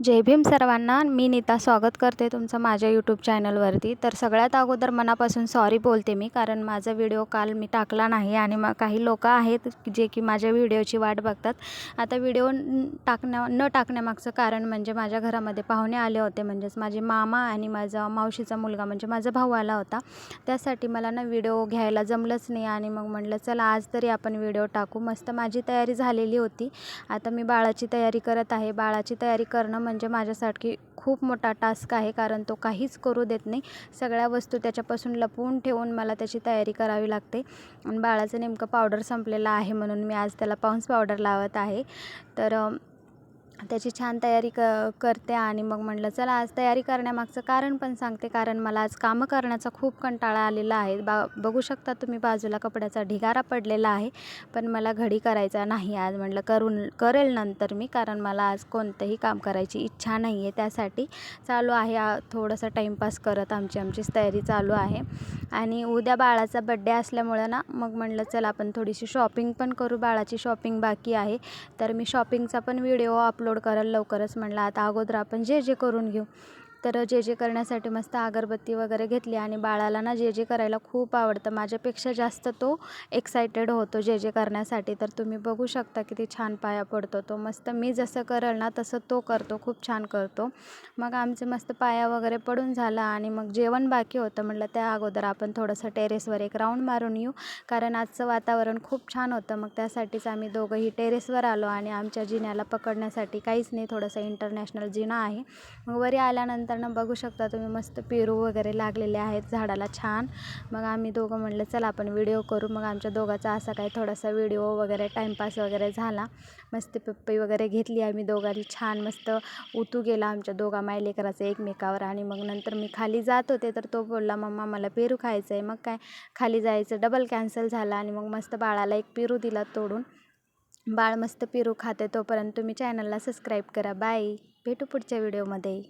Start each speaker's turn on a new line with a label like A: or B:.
A: जय भीम सर्वांना मी नीता स्वागत करते तुमचं माझ्या यूट्यूब चॅनलवरती तर सगळ्यात अगोदर मनापासून सॉरी बोलते मी कारण माझा व्हिडिओ काल मी टाकला नाही आणि मग काही लोक आहेत जे की माझ्या व्हिडिओची वाट बघतात. आता व्हिडिओ टाकण्या न टाकण्यामागचं कारण म्हणजे माझ्या घरामध्ये पाहुणे आले होते म्हणजेच माझे मामा आणि माझा मावशीचा मुलगा म्हणजे माझा भाऊ आला होता. त्यासाठी मला ना व्हिडिओ घ्यायला जमलंच नाही आणि मग म्हटलं चला आज तरी आपण व्हिडिओ टाकू. मस्त माझी तयारी झालेली होती. आता मी बाळाची तयारी करत आहे. बाळाची तयारी करणं म्हणजे माझ्यासाठी खूप मोठा टास्क आहे कारण तो काहीच करू देत नाही. सगळ्या वस्तू त्याच्यापासून लपवून ठेवून मला त्याची तयारी करावी लागते. आणि बाळाचं नेमकं पावडर संपलेलं आहे म्हणून मी आज त्याला पाऊन्स पावडर लावत आहे. तर त्याची छान तयारी क करते आणि मग म्हटलं चला आज तयारी करण्यामागचं कारण पण सांगते कारण मला आज कामं करण्याचा खूप कंटाळा आलेला आहे. बा बघू शकता तुम्ही बाजूला कपड्याचा ढिगारा पडलेला आहे पण मला घडी करायचा नाही आज. म्हटलं करून करेल नंतर मी कारण मला आज कोणतंही काम करायची इच्छा नाही आहे त्यासाठी चालू आहे. थोडंसं टाईमपास करत आमची आमचीच तयारी चालू आहे. आणि उद्या बाळाचा बड्डे असल्यामुळं ना मग म्हटलं चला आपण थोडीशी शॉपिंग पण करू. बाळाची शॉपिंग बाकी आहे. तर मी शॉपिंगचा पण व्हिडिओ अपलोड अपलोड कराल लवकरच म्हणलं आता अगोदर आपण जे जे करून घेऊ. तर जे जे करण्यासाठी मस्त अगरबत्ती वगैरे घेतली आणि बाळाला ना जे जे करायला खूप आवडतं. माझ्यापेक्षा जास्त तो एक्सायटेड होतो जे जे करण्यासाठी. तर तुम्ही बघू शकता किती छान पाया पडतो तो. मस्त मी जसं करेल ना तसं तो करतो. खूप छान करतो. मग आमचे मस्त पाया वगैरे पडून झाला आणि मग जेवण बाकी होतं म्हटलं त्या अगोदर आपण थोडंसं टेरेसवर एक राऊंड मारून येऊ. कारण आजचं वातावरण खूप छान होतं. मग त्यासाठीच आम्ही दोघंही टेरेसवर आलो आणि आमच्या जिन्याला पकडण्यासाठी काहीच नाही. थोडंसं इंटरनॅशनल जिना आहे. मग वरी आल्यानंतर नंतरनं बघू शकता तुम्ही मस्त पेरू वगैरे लागलेले आहेत झाडाला छान. मग आम्ही दोघं म्हणलं चला आपण व्हिडिओ करू. मग आमच्या दोघाचा असा काही थोडासा व्हिडिओ वगैरे टाईमपास वगैरे झाला. मस्त पप्पी वगैरे घेतली आम्ही दोघांनी. छान मस्त उतू गेला आमच्या दोघा मायलेकराचं एकमेकावर. आणि मग नंतर मी खाली जात होते तर तो बोलला मम्मा मला पेरू खायचं आहे मग काय खाली जायचं. डबल कॅन्सल झाला आणि मग मस्त बाळाला एक पेरू दिला तोडून. बाळ मस्त पेरू खाते तोपर्यंत तुम्ही चॅनलला सबस्क्राईब करा. बाय भेटू पुढच्या व्हिडिओमध्ये